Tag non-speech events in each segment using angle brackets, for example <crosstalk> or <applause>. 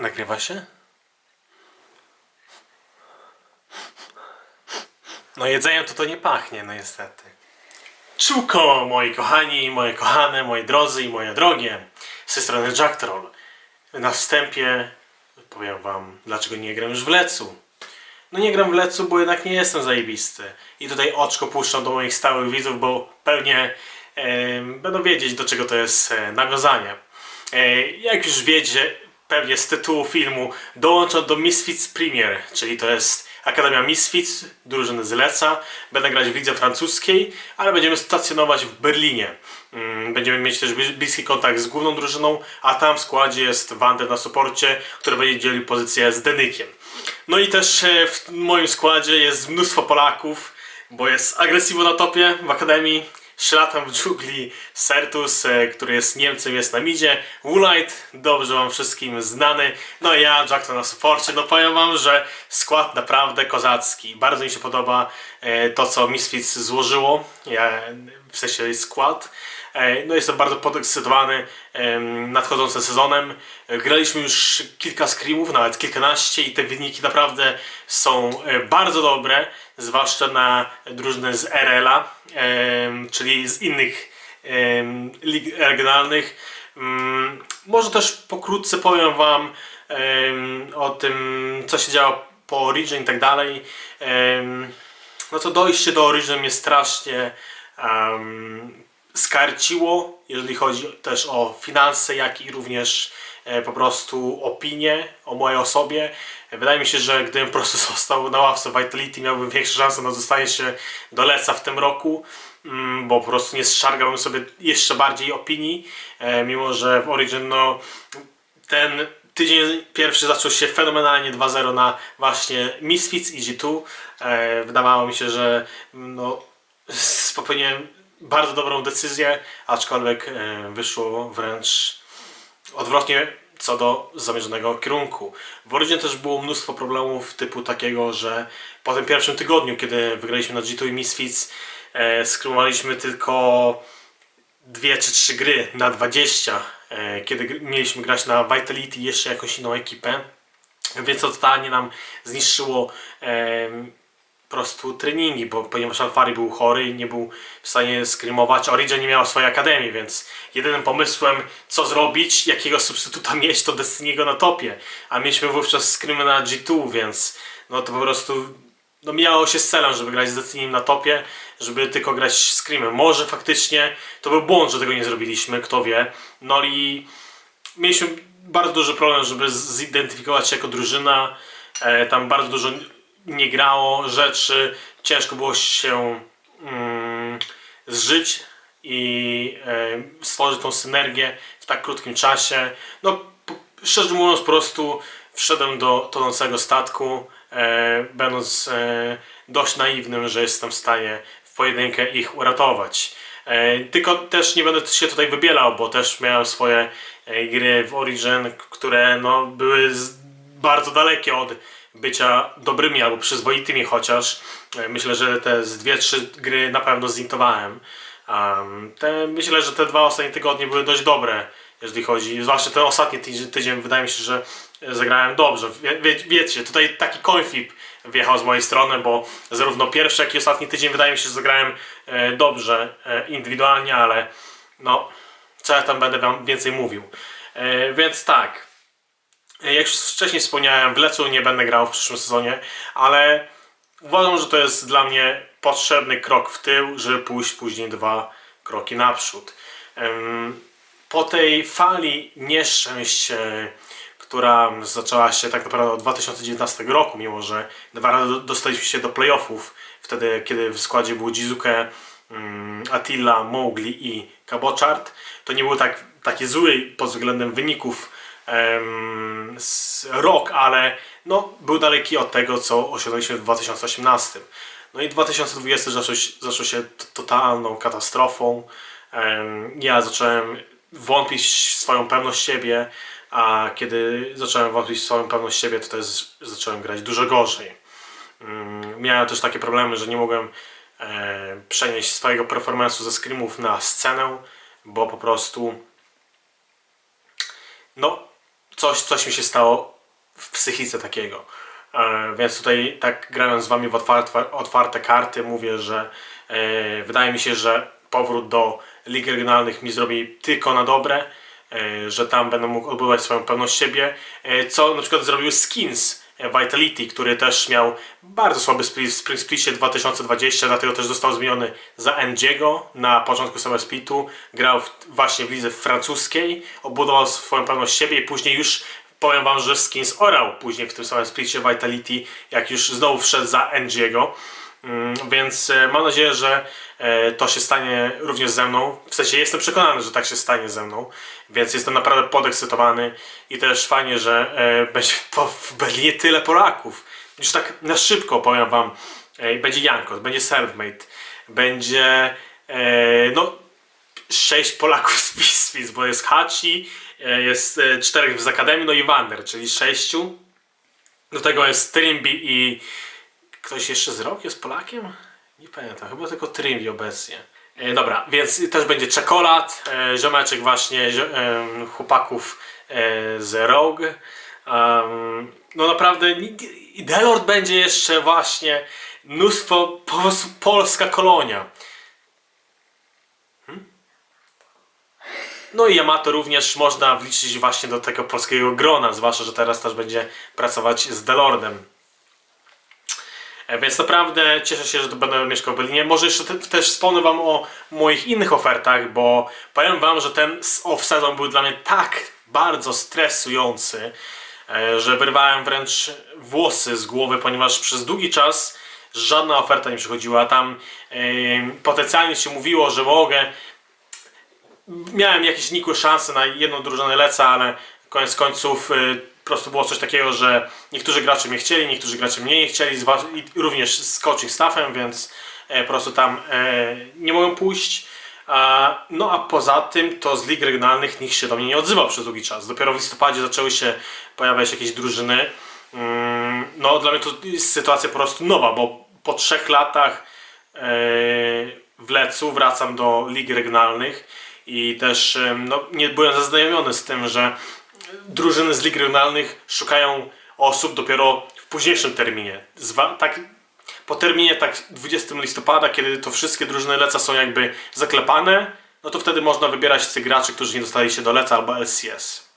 Nagrywa się? No jedzeniem to to nie pachnie, no niestety. Czuko, moi kochani, moje kochane, moi drodzy i moje drogie. Z tej strony Jack Troll. Na wstępie powiem wam, dlaczego nie gram już w Lecu. No nie gram w Lecu, bo jednak nie jestem zajebisty. I tutaj oczko puszczam do moich stałych widzów, bo pewnie e, będą wiedzieć, do czego to jest e, nawiązanie. E, jak już wiecie, pewnie z tytułu filmu, dołączam do Misfits Premier, czyli to jest Akademia Misfits, drużyny z Leca. Będę grać w lidze francuskiej, ale będziemy stacjonować w Berlinie. Mm, Będziemy mieć też blis- bliski kontakt z główną drużyną, a tam w składzie jest Wander na suporcie, który będzie dzielił pozycję z Denykiem. No i też e, w moim składzie jest mnóstwo Polaków, bo jest Agresivo na topie w Akademii, Szlatan w dżungli, Sertus, e, który jest Niemcem, jest na midzie, Woolite, dobrze wam wszystkim znany, no i ja, Jackson na suporcie, no powiem wam, że skład naprawdę kozacki. Bardzo mi się podoba e, to, co Misfits złożyło, ja, w sensie skład. E, No jestem bardzo podekscytowany nadchodzącym sezonem. Graliśmy już kilka screamów, nawet kilkanaście i te wyniki naprawdę są e, bardzo dobre, zwłaszcza na drużyny z RL-a, czyli z innych lig regionalnych. Mm, Może też pokrótce powiem Wam o tym, co się działo po Origin i tak dalej. No to dojście do Origin mnie strasznie skarciło, jeżeli chodzi też o finanse, jak i również e, po prostu opinie o mojej osobie. E, Wydaje mi się, że gdybym po prostu <laughs> został na ławce Vitality, miałbym większe szanse na zostanie się do Leca w tym roku, mm, bo po prostu nie zszargałbym sobie jeszcze bardziej opinii, e, mimo że w Origin no, ten tydzień pierwszy zaczął się fenomenalnie 2-0 na właśnie Misfits i G2. E, wydawało mi się, że no, s- popełniłem bardzo dobrą decyzję, aczkolwiek e, wyszło wręcz odwrotnie co do zamierzonego kierunku. W Origin też było mnóstwo problemów typu takiego, że po tym pierwszym tygodniu, kiedy wygraliśmy na G2 i Misfits, e, skrymowaliśmy tylko dwie czy trzy gry na 20, e, kiedy mieliśmy grać na Vitality i jeszcze jakąś inną ekipę. Więc to totalnie nam zniszczyło prostu treningi, bo ponieważ Alfari był chory i nie był w stanie skrymować, Origin nie miała swojej akademii, więc jedynym pomysłem, co zrobić, jakiego substytuta <laughs> mieć, to Destiny'ego na topie. A mieliśmy wówczas skrymy na G2, więc no to po prostu no miało się z celem, żeby grać z Destiny na topie, żeby tylko grać Screamem. Może faktycznie to był błąd, że tego nie zrobiliśmy, kto wie. No i mieliśmy bardzo duży problem, żeby zidentyfikować się jako drużyna. E, tam bardzo dużo nie grało rzeczy, ciężko było się mm, zżyć i e, stworzyć tą synergię w tak krótkim czasie. No, szczerze mówiąc, po prostu wszedłem do tonącego statku, e, będąc e, dość naiwnym, że jestem w stanie w pojedynkę ich uratować. Tylko też nie będę się tutaj wybielał, bo też miałem swoje gry w Origin, które no, były bardzo dalekie od bycia dobrymi albo przyzwoitymi chociaż. E, Myślę, że te z dwie, trzy gry na pewno zintowałem. Um, te, myślę, że te dwa ostatnie tygodnie były dość dobre, jeżeli chodzi, zwłaszcza ten ostatni tydzień, tydzień wydaje mi się, że zagrałem dobrze. Wie, wie, wiecie, tutaj taki coin flip wjechał z mojej strony, bo zarówno pierwszy, jak i ostatni tydzień wydaje mi się, że zagrałem e, dobrze e, indywidualnie, ale no, co ja tam będę wam więcej mówił. E, więc tak, jak już wcześniej wspomniałem, w Lecu nie będę grał w przyszłym sezonie, ale uważam, że to jest dla mnie potrzebny krok w tył, żeby pójść później dwa kroki naprzód. Po tej fali nieszczęść, e, która zaczęła się tak naprawdę od 2019 roku, mimo że dwa razy dostaliśmy się do playoffów, wtedy kiedy w składzie był Jizuke, mm, Attila, Mowgli i Kabochart, to nie był tak, taki zły pod względem wyników em, rok, ale no, był daleki od tego, co osiągnęliśmy w 2018. No i 2020 zaczął, się- zaczął się totalną katastrofą. Em, Ja zacząłem wątpić w swoją pewność siebie, a kiedy zacząłem wątpić w swoją pewność siebie, to też zacząłem grać dużo gorzej. Mm, Miałem też takie problemy, że nie mogłem e, przenieść swojego performance'u ze screamów na scenę, bo po prostu no coś, coś mi się stało w psychice takiego. E, Więc tutaj tak grając z wami w otwarte, otwarte karty mówię, że e, wydaje mi się, że powrót do lig regionalnych mi zrobi tylko na dobre, e, że tam będę mógł odbywać swoją pewność siebie, e, co na przykład zrobił Skins Vitality, który też miał bardzo słaby split w Spring Splicie 2020, dlatego też został zmieniony za Endiego na początku Summer Splitu. Grał w, właśnie w lidze francuskiej, obudował swoją pewność siebie i później już powiem wam, że Skins orał później w tym samym splicie Vitality, jak już znowu wszedł za Endiego. Mm, Więc e, mam nadzieję, że e, to się stanie również ze mną. W sensie jestem przekonany, że tak się stanie ze mną, więc jestem naprawdę podekscytowany i też fajnie, że e, <laughs> będzie w Berlinie tyle Polaków. Już tak na szybko powiem wam, będzie Jankos, będzie Selfmade, będzie no sześć Polaków z Wiswic, bo jest Hachi, jest czterech z Akademii, no i Wander, czyli sześciu. Do tego jest Trimby i ktoś jeszcze z rok jest Polakiem? Nie pamiętam, chyba tylko Trimby obecnie. E, dobra, więc też będzie czekolad, e, ziomeczek właśnie, zio, e, chłopaków e, z Rogue. Um, no naprawdę, i Delord będzie jeszcze właśnie mnóstwo, po prostu polska kolonia. No i Yamato również można wliczyć właśnie do tego polskiego grona, zwłaszcza, że teraz też będzie pracować z Delordem. E, Więc naprawdę cieszę się, że będę mieszkał w Berlinie. Może jeszcze te, też wspomnę Wam o moich innych ofertach, bo powiem Wam, że ten off-sezon był dla mnie tak bardzo stresujący, e, że wyrwałem wręcz włosy z głowy, ponieważ przez długi czas żadna oferta nie przychodziła. Tam potencjalnie się mówiło, że mogę miałem jakieś nikłe szanse na jedną drużynę lecę, ale koniec końców y, po prostu było coś takiego, że niektórzy gracze mnie chcieli, niektórzy gracze mnie nie chcieli, również z coaching staffem, więc e, po prostu tam e, nie mogłem pójść. No a poza tym to z lig regionalnych nikt się do mnie nie odzywał przez długi czas. Dopiero w listopadzie zaczęły się pojawiać jakieś drużyny. Mm, No dla mnie to jest sytuacja po prostu nowa, bo po trzech latach e, w Lecu wracam do lig regionalnych i też no, nie byłem zaznajomiony z tym, że drużyny z lig regionalnych szukają osób dopiero w późniejszym terminie. Zwa, tak, po terminie tak 20 listopada, kiedy to wszystkie drużyny Leca są jakby zaklepane, no to wtedy można wybierać tych graczy, którzy nie dostali się do Leca albo LCS.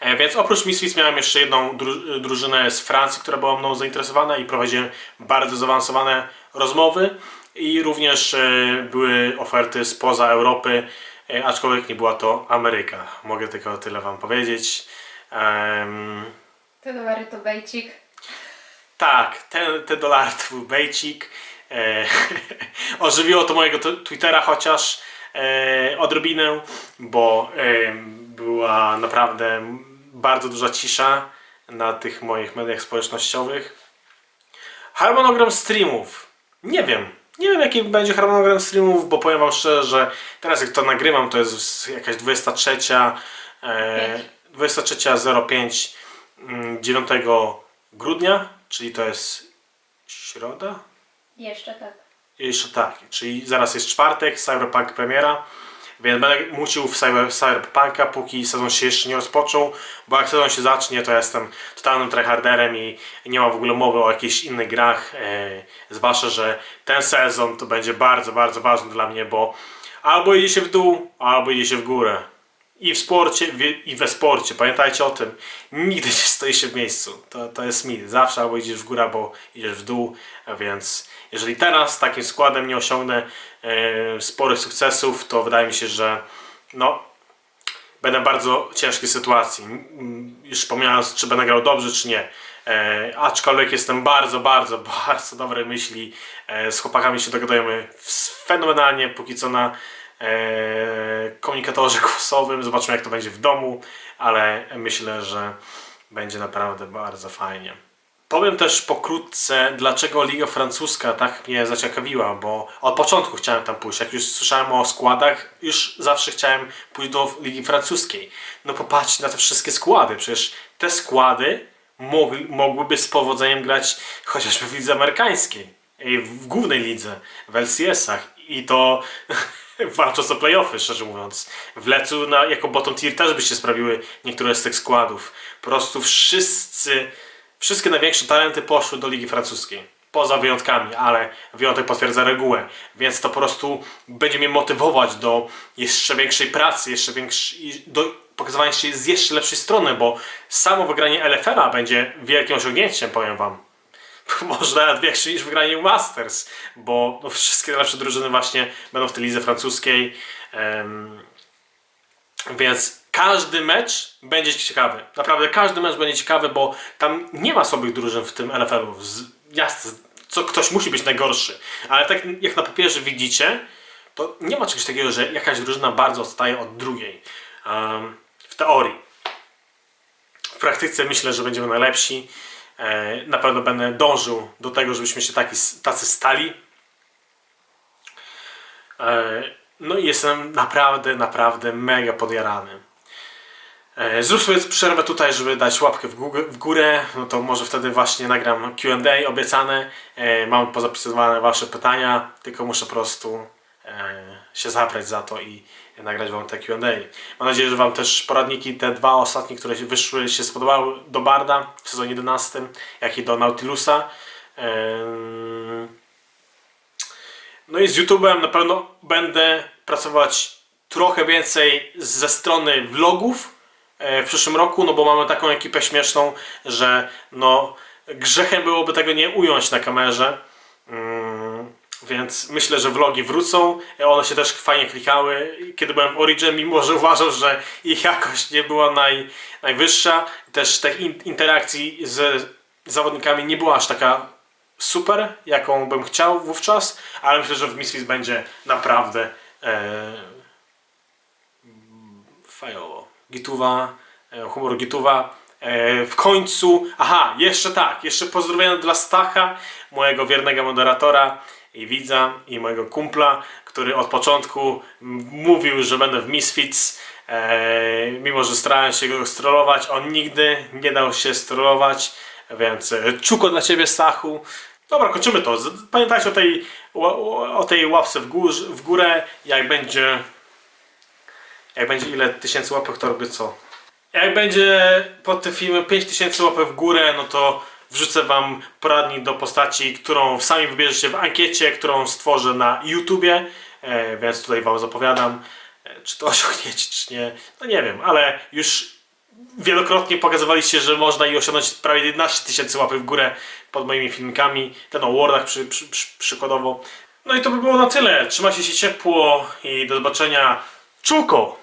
E, Więc oprócz Misfits miałem jeszcze jedną dru- drużynę z Francji, która była mną zainteresowana i prowadziłem bardzo zaawansowane rozmowy. I również e, były oferty spoza Europy, aczkolwiek nie była to Ameryka. Mogę tylko tyle Wam powiedzieć. Em, Te dolary to bejcik. tak, te, te dolary to był bejcik. E, <laughs> ożywiło to mojego Twittera chociaż e, odrobinę, bo e, była naprawdę bardzo duża cisza na tych moich mediach społecznościowych. Harmonogram streamów. Nie wiem. Nie wiem jaki będzie harmonogram streamów, bo powiem wam szczerze, że teraz jak to nagrywam, to jest jakaś 23, e, 23.05 mm, 9 grudnia, czyli to jest środa? Jeszcze tak. Jeszcze tak, czyli zaraz jest czwartek, Cyberpunk premiera, więc będę mucił w cyber, Cyberpunka, póki sezon się jeszcze nie rozpoczął, bo jak sezon się zacznie, to jestem totalnym tryharderem i nie ma w ogóle mowy o jakichś innych grach, e, zwłaszcza, że ten sezon to będzie bardzo, bardzo ważny dla mnie, bo albo idzie się w dół, albo idzie się w górę. I w sporcie, i we sporcie. Pamiętajcie o tym. Nigdy nie stoi się w miejscu. To, to jest mit. Zawsze albo idziesz w górę, albo idziesz w dół. Więc jeżeli teraz takim składem nie osiągnę e, sporych sukcesów, to wydaje mi się, że no, będę w bardzo ciężkiej sytuacji. Już pomijając, czy będę grał dobrze, czy nie. E, aczkolwiek jestem bardzo, bardzo, <laughs> bardzo dobrej myśli. E, z chłopakami się dogadujemy fenomenalnie, póki co na komunikatorze <laughs> głosowym. Zobaczymy, jak to będzie w domu, ale myślę, że będzie naprawdę bardzo fajnie. Powiem też pokrótce, dlaczego Liga Francuska tak mnie zaciekawiła, bo od początku chciałem tam pójść. Jak już słyszałem o składach, już zawsze chciałem pójść do Ligi Francuskiej. No popatrzcie na te wszystkie składy. Przecież te składy mogłyby z powodzeniem grać chociażby w lidze amerykańskiej, w głównej lidze, w LCS-ach. I to <laughs> <laughs> walcząc o playoffy, szczerze mówiąc. W Lecu na, jako bottom tier też by się sprawiły niektóre z tych składów. Po prostu wszyscy, wszystkie największe talenty poszły do Ligi Francuskiej. Poza wyjątkami, ale wyjątek potwierdza regułę. Więc to po prostu będzie mnie motywować do jeszcze większej pracy, jeszcze większej, do pokazywania się z jeszcze lepszej strony, bo samo wygranie LFL-a będzie wielkim osiągnięciem, powiem wam <laughs> może nawet większy niż wygranie Masters, bo no, wszystkie najlepsze drużyny właśnie będą w tej lidze francuskiej. Em, więc każdy mecz będzie ciekawy. Naprawdę każdy mecz będzie ciekawy, bo tam nie ma słabych drużyn w tym LFL-u. Jasne, co ktoś musi być najgorszy, ale tak jak na papierze widzicie, to nie ma czegoś takiego, że jakaś drużyna bardzo odstaje od drugiej. Em, w teorii. W praktyce myślę, że będziemy najlepsi. E, Na pewno będę dążył do tego, żebyśmy się taki, tacy stali. E, No i jestem naprawdę, naprawdę mega podjarany. E, Zrób sobie przerwę tutaj, żeby dać łapkę w gó- w górę. No to może wtedy właśnie nagram QA obiecane. Mam pozapisywane Wasze pytania, tylko muszę po prostu się zabrać za to i nagrać Wam te QA. Mam nadzieję, że Wam też poradniki, te dwa ostatnie, które wyszły, się spodobały do Barda w sezonie 11, jak i do Nautilusa. No i z YouTube'em na pewno będę pracować trochę więcej ze strony vlogów e, w przyszłym roku, no bo mamy taką ekipę śmieszną, że no grzechem byłoby tego nie ująć na kamerze. Więc myślę, że vlogi wrócą. One się też fajnie klikały. Kiedy byłem w Origin, mimo że uważam, że ich jakość nie była naj, najwyższa, też tych in, interakcji z zawodnikami nie była aż taka super, jaką bym chciał wówczas, ale myślę, że w Misfits będzie naprawdę e, fajowo. Gituwa, e, humor Gituwa. E, w końcu, aha, jeszcze tak, jeszcze pozdrowienia dla Stacha, mojego wiernego moderatora i widza i mojego kumpla, który od początku mówił, że będę w Misfits, e, mimo że starałem się go strollować, on nigdy nie dał się strollować, więc e, czuko dla Ciebie Stachu. Dobra, kończymy to. Pamiętajcie o tej, o, tej łapce w, w górę, jak będzie jak będzie ile tysięcy łapek, to robię co? Jak będzie pod tym filmem 5000 łapek w górę, no to wrzucę wam poradnik do postaci, którą sami wybierzecie w ankiecie, którą stworzę na YouTubie, e, więc tutaj wam zapowiadam, e, czy to <laughs> osiągniecie, czy nie, no nie wiem, ale już wielokrotnie pokazywaliście, że można i osiągnąć prawie 11 tysięcy łapek w górę pod moimi filmikami, ten o Wordach przy, przy, przy, przykładowo. No i to by było na tyle. Trzymajcie się ciepło i do zobaczenia. Czuko!